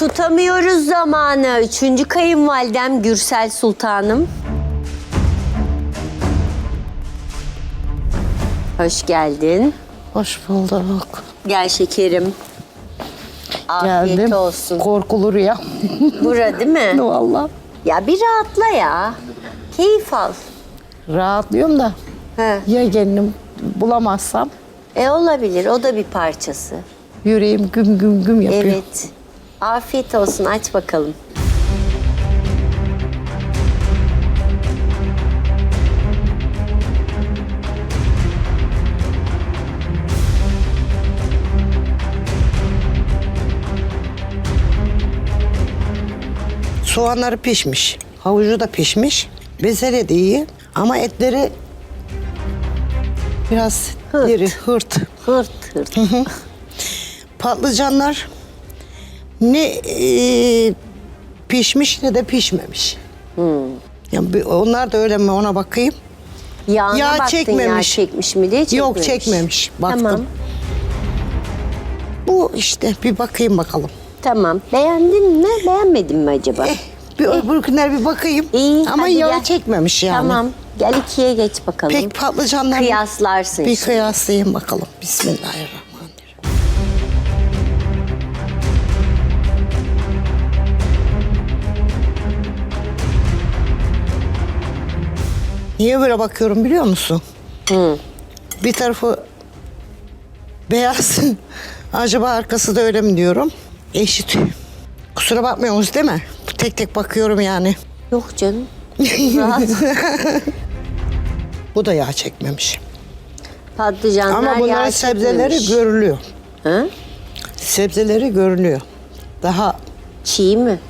Tutamıyoruz zamanı. Üçüncü kayınvalidem Gürsel Sultanım. Hoş geldin. Hoş bulduk. Gel şekerim. Afiyet Geldim. olsun. Korkulu rüya. Bura değil mi? Valla. Ya bir rahatla ya. Keyif al. Rahatlıyorum da He. ya kendim bulamazsam E olabilir. O da bir parçası. yüreğim güm güm güm yapıyor. Evet. Afiyet olsun. Aç bakalım. Soğanları pişmiş. Havucu da pişmiş. Bezelye de iyi. Ama etleri biraz Hırt. diri, hırt. Hırt hırt. Patlıcanlar ne e, pişmiş ne de pişmemiş. Hmm. Yani bir- onlar da öyle mi ona bakayım. Yağına Yağ baktın yağ çekmemiş. çekmiş mi diye çekmemiş. Yok çekmemiş. Baktım. Tamam. Bu işte bir bakayım bakalım. Tamam. Beğendin mi? Beğenmedin mi acaba? Eh, bir öbür günler bir bakayım. İyi, Ama hadi gel. çekmemiş yani. Tamam. Gel ikiye geç bakalım. Pek patlıcanlar Kıyaslarsın Bir şimdi. kıyaslayayım bakalım. Bismillahirrahmanirrahim. Niye böyle bakıyorum biliyor musun? Bir tarafı beyaz. Acaba arkası da öyle mi diyorum? Eşit. Kusura bakmıyorsunuz değil mi? Tek tek bakıyorum yani. Yok canım. Rahat. Bu da yağ çekmemiş. Patlıcanlar Ama bunların yağ sebzeleri çekmemiş. görülüyor. Ha? Sebzeleri görünüyor. Daha Çiğ mi?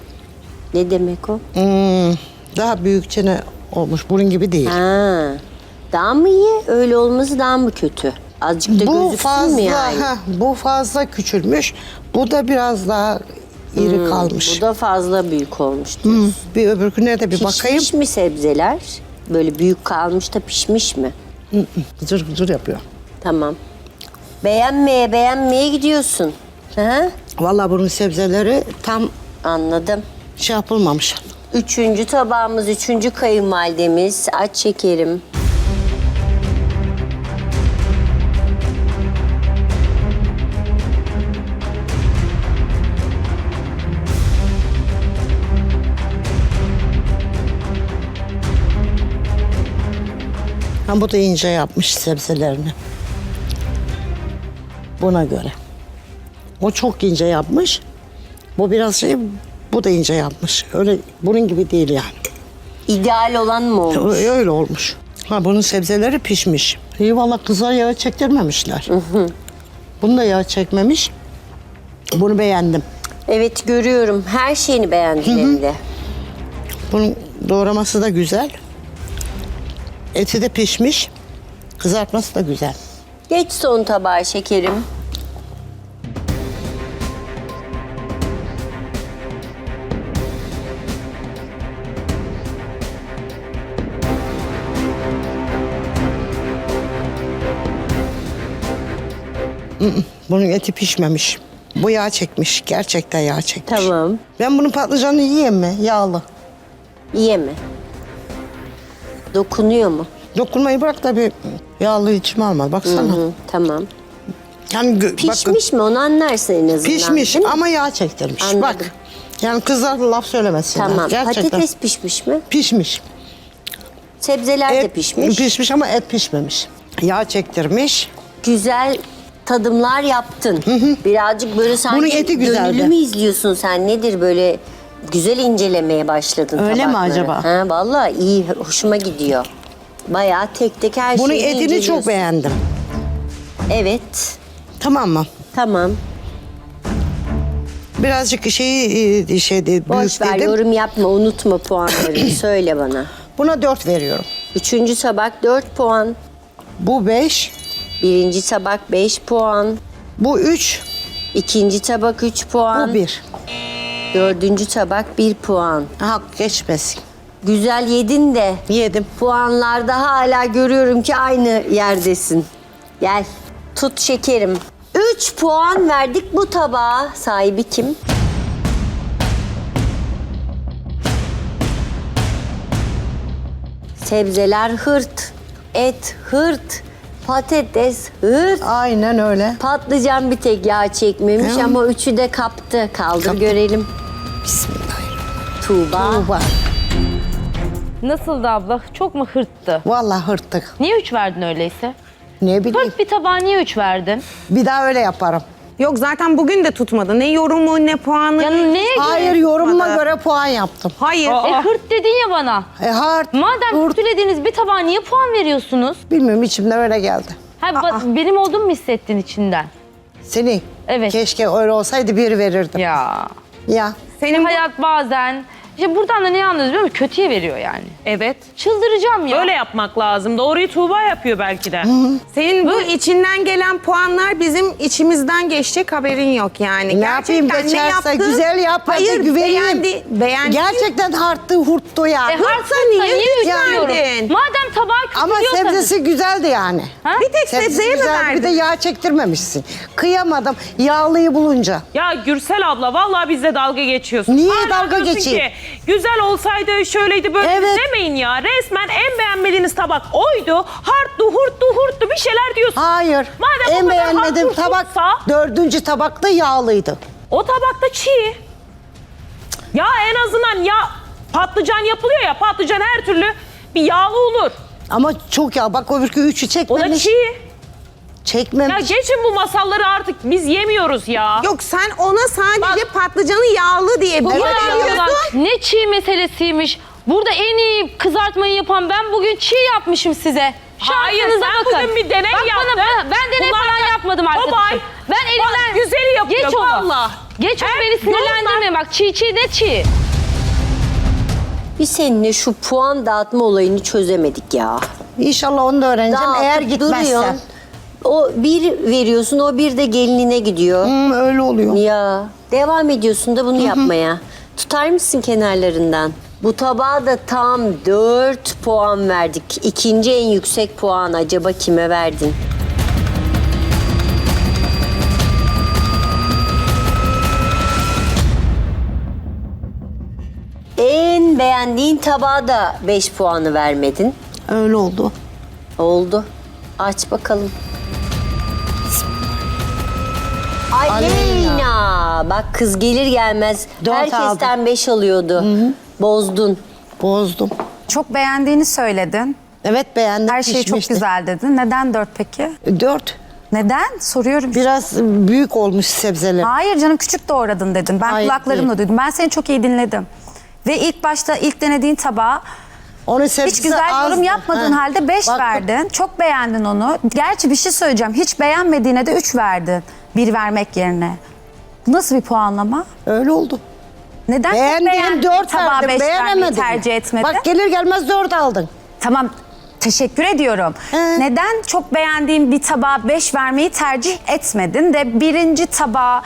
Ne demek o? hmm, daha büyükçene olmuş. Bunun gibi değil. Ha. Daha mı iyi? Öyle olması daha mı kötü? Azıcık da bu gözüksün fazla, mü yani? heh, bu fazla küçülmüş. Bu da biraz daha iri kalmış. Hmm, Bu da fazla büyük olmuş. Hmm, bir öbürküne de bir Pişmiş bakayım. mi sebzeler? Böyle büyük kalmış da pişmiş mi? Gıcır gıcır yapıyor. Tamam. Beğenmeye beğenmeye gidiyorsun. Ha? Vallahi bunun sebzeleri tam Anladım. şey yapılmamış. Üçüncü tabağımız, üçüncü kayınvalidemiz. Aç şekerim. Ha bu da ince yapmış sebzelerini. Buna göre. O çok ince yapmış. Bu biraz şey, bu da ince yapmış. Öyle bunun gibi değil yani. İdeal olan mı olmuş? Öyle olmuş. Ha bunun sebzeleri pişmiş. İyi valla kızlar yağı çektirmemişler. Bunu da yağ çekmemiş. Bunu beğendim. Evet görüyorum. Her şeyini beğendin hem de. Bunun doğraması da güzel. Eti de pişmiş. Kızartması da güzel. Geç son tabağa şekerim. Bunun eti pişmemiş. Bu yağ çekmiş. Gerçekten yağ çekmiş. Tamam. Ben bunun patlıcanını yiyeyim mi? Yağlı. Ye mi? Dokunuyor mu? Dokunmayı bırak da bir yağlı içime alma. Baksana. Hı, tamam. Yani gö- Pişmiş mi? Onu anlarsın en azından. Pişmiş değil mi? ama yağ çektirmiş. Anladım. Bak. Yani kızlar laf söylemesinler. Tamam. Gerçekten. Patates pişmiş mi? pişmiş. Sebzeler de pişmiş. Pişmiş ama et pişmemiş. Yağ çektirmiş. Güzel tadımlar yaptın. Birazcık böyle sanki Bunun eti güzeldi. gönüllü mü izliyorsun sen? Nedir böyle güzel incelemeye başladın Öyle mi tabakları. acaba? Ha, vallahi iyi, hoşuma gidiyor. Bayağı tek tek her Bunun şeyi etini inceliyorsun. çok beğendim. Evet, Tamam mı? tamam. Birazcık şeyi e, şey de Boş büyük ver, dedim. yorum yapma, unutma puanlarını. Söyle bana. Buna 4 veriyorum. Üçüncü tabak 4 puan. Bu 5, Birinci tabak 5 puan. Bu 3. ikinci tabak 3 puan. Bu 1. Dördüncü tabak 1 puan. Hak geçmesin. Güzel yedin de Yedim. puanlarda hala görüyorum ki aynı yerdesin. Gel tut şekerim. 3 puan verdik bu tabağa. Sahibi kim? Sebzeler hırt, et hırt, patates hırt. Aynen öyle. Patlıcan bir tek yağ çekmemiş Hı. ama üçü de kaptı. Kaldır Kaptı. görelim. Bismillahirrahmanirrahim. Tuğba. Tuğba. Nasıldı abla? Çok mu hırttı? Vallahi hırttık. Niye üç verdin öyleyse? Ne bileyim. Hırt bir tabağa niye üç verdin? Bir daha öyle yaparım. Yok zaten bugün de tutmadı. Ne yorumu ne puanı. Ya ne- neye göre? Hayır yorumuma tutmadı. göre puan yaptım. Hayır. E hırt dedin ya bana. E hart. Madem hırt. kötülediğiniz bir tabağa niye puan veriyorsunuz? Bilmiyorum içimden öyle geldi. Ha, ba- benim olduğumu mu hissettin içinden? Seni. Evet. Keşke öyle olsaydı bir verirdim. Ya. Ya. Senin bu- Hayat bazen... İşte buradan da ne anlıyoruz biliyor musun? Kötüye veriyor yani. Evet. Çıldıracağım ya. Öyle yapmak lazım. Doğruyu Tuğba yapıyor belki de. senin bu içinden gelen puanlar bizim içimizden geçecek haberin yok yani. Ne yapayım geçerse güzel yap hadi Hayır güveneyim. beğendi. Beğendi. Gerçekten harttı hurttu yani. E, harçsa niye veriyorum? verdin? Madem tabağı kötü Ama diyorsanız- sebzesi güzeldi yani. Ha? Bir tek Sebzesi sebzeye mi güzel, Bir de verdin? yağ çektirmemişsin. Kıyamadım yağlıyı bulunca. Ya Gürsel abla vallahi bizle dalga geçiyorsun. Niye Hala dalga diyorsun geçeyim? ki, güzel olsaydı şöyleydi böyle Evet. demeyin ya. Resmen en beğenmediğiniz tabak oydu. Harttu hurttu hurttu bir şeyler diyorsun. Hayır. Madem o en kadar beğenmediğim harttu tabak dördüncü tabakta yağlıydı. O tabakta çiğ. Ya en azından ya patlıcan yapılıyor ya patlıcan her türlü bir yağlı olur. Ama çok yağ. Bak öbürkü üçü O da çekmemiş. çiğ. Çekmemiş. Ya geçin bu masalları artık biz yemiyoruz ya. Yok sen ona sadece patlıcanı yağlı diye Bu bir veriyorsun. yalan. Ne çiğ meselesiymiş. Burada en iyi kızartmayı yapan ben bugün çiğ yapmışım size. Hayır, Şansınıza sen bakın. bugün bir deney Bak bana, yaptın. ben, ben deney Bunlar falan da- yapmadım Baba, arkadaşım. Ben bak, elimden... güzeli yapıyor, Geç onu. valla. Geç onu He? beni sinirlendirme bak çiğ çiğ de çiğ. Bir seninle şu puan dağıtma olayını çözemedik ya. İnşallah onu da öğreneceğim Dağıtıp eğer gitmezse. duruyorsun. O bir veriyorsun, o bir de gelinine gidiyor. Hmm, öyle oluyor. Ya devam ediyorsun da bunu yapmaya. Tutar mısın kenarlarından? Bu tabağa da tam 4 puan verdik. İkinci en yüksek puan acaba kime verdin? En beğendiğin tabağa da 5 puanı vermedin. Öyle oldu. Oldu. Aç bakalım. Aleyna. Bak kız gelir gelmez Dört herkesten 5 alıyordu. Bozdun. Bozdum. Çok beğendiğini söyledin. Evet beğendim. Her şey çok pişmişti. güzel dedin. Neden dört peki? Dört. Neden? Soruyorum. Biraz büyük olmuş sebzeler. Hayır canım küçük doğradın dedin. Ben Hayır, kulaklarımla değil. duydum. Ben seni çok iyi dinledim. Ve ilk başta ilk denediğin tabağa Onun sebzesi hiç güzel yorum azdı. yapmadığın Ha. halde 5 Bak, verdin. Çok beğendin onu. Gerçi bir şey söyleyeceğim. Hiç beğenmediğine de 3 verdin. Bir vermek yerine. Bu nasıl bir puanlama? Öyle oldu. Neden Beğendiğim dört tabağa verdim. beş vermeyi Beğenemedim. tercih etmedin? Bak gelir gelmez dört aldın. Tamam teşekkür ediyorum. He. Neden çok beğendiğin bir tabağa 5 vermeyi tercih etmedin de birinci tabağa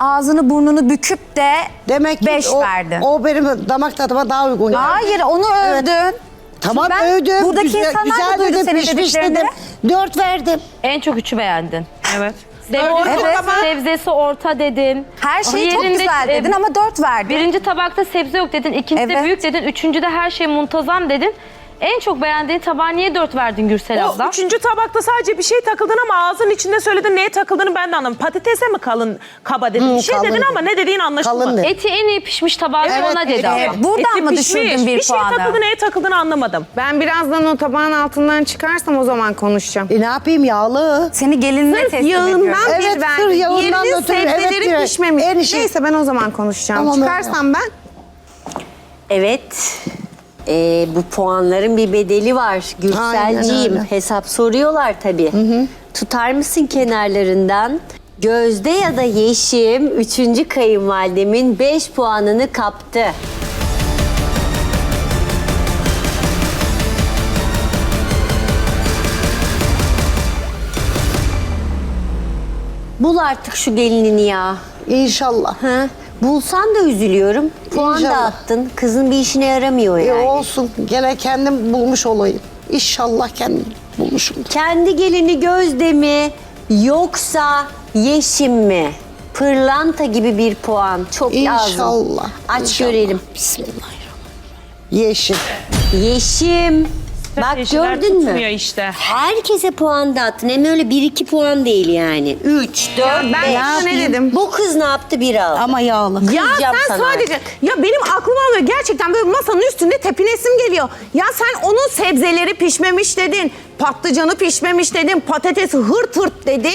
ağzını burnunu büküp de Demek ki 5 o, verdin? o benim damak tadıma daha uygun. geldi. Hayır onu Evet. övdün. Tamam Ben- övdüm. Buradaki güzel, insanlar güzel da duydu dedim, senin pişmiş dediklerini. dedim. Dört verdim. En çok üçü beğendin. Evet. Sebzesi, Evet. sebzesi orta dedin. Her şey çok Diğerinde, güzel e, dedin ama 4 verdin. Birinci tabakta sebze yok dedin, ikincide Evet. büyük dedin, üçüncüde her şey muntazam dedin. En çok beğendiğin tabağa niye dört verdin Gürsel O abla? üçüncü tabakta sadece bir şey takıldın ama ağzın içinde söyledin neye takıldığını ben de anlamadım. Patatese mi kalın kaba dedin? Hı, bir şey kalın dedin dedi. ama ne dediğin anlaşılmadı. Kalın dedi. Eti en iyi pişmiş tabağı Evet, ona dedi evet, ama. evet. Buradan Eti mı pişmiş, düşürdün bir, bir şey puanı? takıldı neye takıldığını anlamadım. Ben birazdan o tabağın altından çıkarsam o zaman konuşacağım. E ne yapayım yağlı. Seni gelinle Sırf teslim yağından ediyorum. Evet, bir sırf verdim. yağından Yerinin ötürü, evet sebzeleri diyor. pişmemiş. Şey- Neyse ben o zaman konuşacağım. Tamam, Çıkarsam ben Evet. Ee, bu puanların bir bedeli var. Gürselciğim hesap soruyorlar tabii. Tutar mısın kenarlarından? Gözde ya da Yeşim 3. kayınvalidemin 5 puanını kaptı. Bul artık şu gelinini ya. İnşallah. Ha? Bulsan da üzülüyorum. Puan İnşallah. dağıttın. Kızın bir işine yaramıyor E yani. olsun. Gene kendim bulmuş olayım. İnşallah kendim bulmuşum. Kendi gelini Gözde mi yoksa Yeşim mi? Pırlanta gibi bir puan. Çok lazım. İnşallah. Aç İnşallah. görelim. Bismillahirrahmanirrahim. Yeşil. Yeşim stratejiler gördün mü? tutmuyor işte. Herkese puan dağıttın. Hem öyle 1-2 puan değil yani. 3, 4, Ya ben 5. sana ne dedim? Bu kız ne yaptı? Bir aldı. Ama yağlı. Ya Kızacağım sen sana sadece ya benim aklıma alıyor gerçekten böyle masanın üstünde tepinesim geliyor. Ya sen onun sebzeleri pişmemiş dedin. Patlıcanı pişmemiş dedin. Patatesi hırt hırt dedin.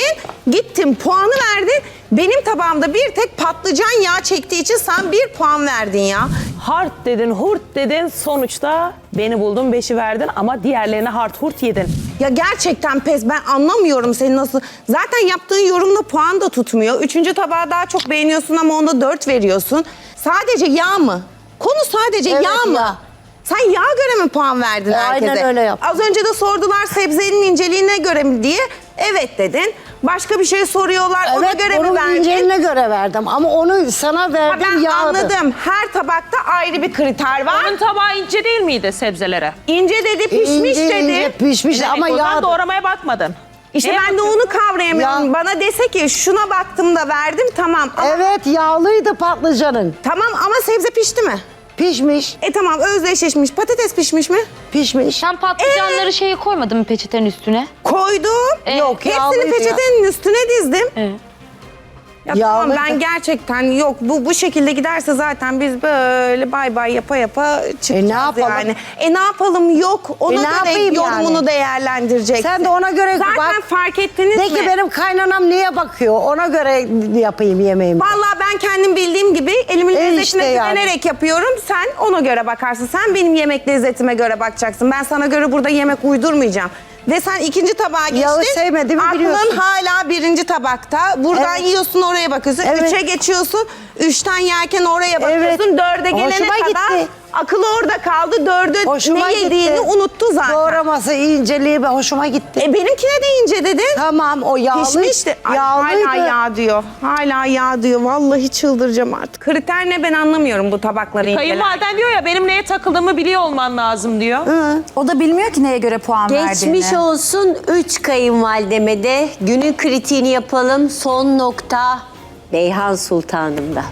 Gittin puanı verdin. Benim tabağımda bir tek patlıcan yağ çektiği için sen bir puan verdin ya. Hart dedin, hurt dedin. Sonuçta beni buldun, beşi verdin ama diğerlerine hart hurt yedin. Ya gerçekten pes ben anlamıyorum seni nasıl. Zaten yaptığın yorumda puan da tutmuyor. Üçüncü tabağı daha çok beğeniyorsun ama onda dört veriyorsun. Sadece yağ mı? Konu sadece Evet, yağ mı? yağ. Sen yağ göre mi puan verdin E, aynen herkese? öyle yaptım. Az önce de sordular sebzenin inceliğine göre mi diye. Evet dedin. Başka bir şey soruyorlar ona Evet göre mi onun verdin? inceliğine göre verdim ama onu sana Ha, verdim ben yağdı. anladım. Her tabakta ayrı bir kriter var. Onun tabağı ince değil miydi sebzelere? İnce dedi, pişmiş İnce dedi. ince pişmiş Demek ama o zaman yağdı. doğramaya bakmadın. İşte Neye ben de onu kavrayamıyorum. Ya- Bana dese ki şuna baktım da verdim tamam. Ama, Evet yağlıydı patlıcanın. Tamam ama sebze pişti mi? Pişmiş, E tamam özdeşleşmiş. Patates pişmiş mi? pişmiş. Sen patlıcanları şeye koymadın mı peçetenin üstüne? Koydum. Yok, Hepsini yağlıydı peçetenin üstüne dizdim. Evet. Ya tamam Yağlıydı. ben gerçekten yok bu bu şekilde giderse zaten biz böyle bay bay yapa yapa çıkacağız yapalım? yani. E ne yapalım yok ona E, ne göre yapayım yorumunu yani? değerlendireceksin. Sen de ona göre Zaten bak. fark ettiniz De mi? ki benim kaynanam niye bakıyor? Ona göre yapayım yemeğimi. Vallahi ben kendim bildiğim gibi elimin E lezzetine işte yani. güvenerek yapıyorum. Sen ona göre bakarsın. Sen benim yemek lezzetime göre bakacaksın. Ben sana göre burada yemek uydurmayacağım. Ve sen ikinci tabağa geçtin. Yağı sevmediğimi Aklın biliyorsun. hala birinci tabakta. Buradan Evet. yiyorsun oraya bakıyorsun. Evet. Üçe geçiyorsun. Üçten yerken oraya bakıyorsun. Dörde gelene Hoşuma kadar gitti. Akıl orada kaldı. Dördü Hoşuma ne gitti. yediğini unuttu zaten. Doğraması, inceliği be- hoşuma gitti. E benimkine de ince dedin. tamam o yağlı. Pişmişti. Ay, Yağlıydı. Hala yağ diyor. Hala yağ diyor. Vallahi çıldıracağım artık. Kriter ne ben anlamıyorum bu tabakları incelerken. Kayınvaliden diyor ya benim neye takıldığımı biliyor olman lazım diyor. O da bilmiyor ki neye göre puan verdiğini. Geçmiş olsun 3 kayınvalideme de günün kritiğini yapalım. Son nokta Beyhan Sultanım'da.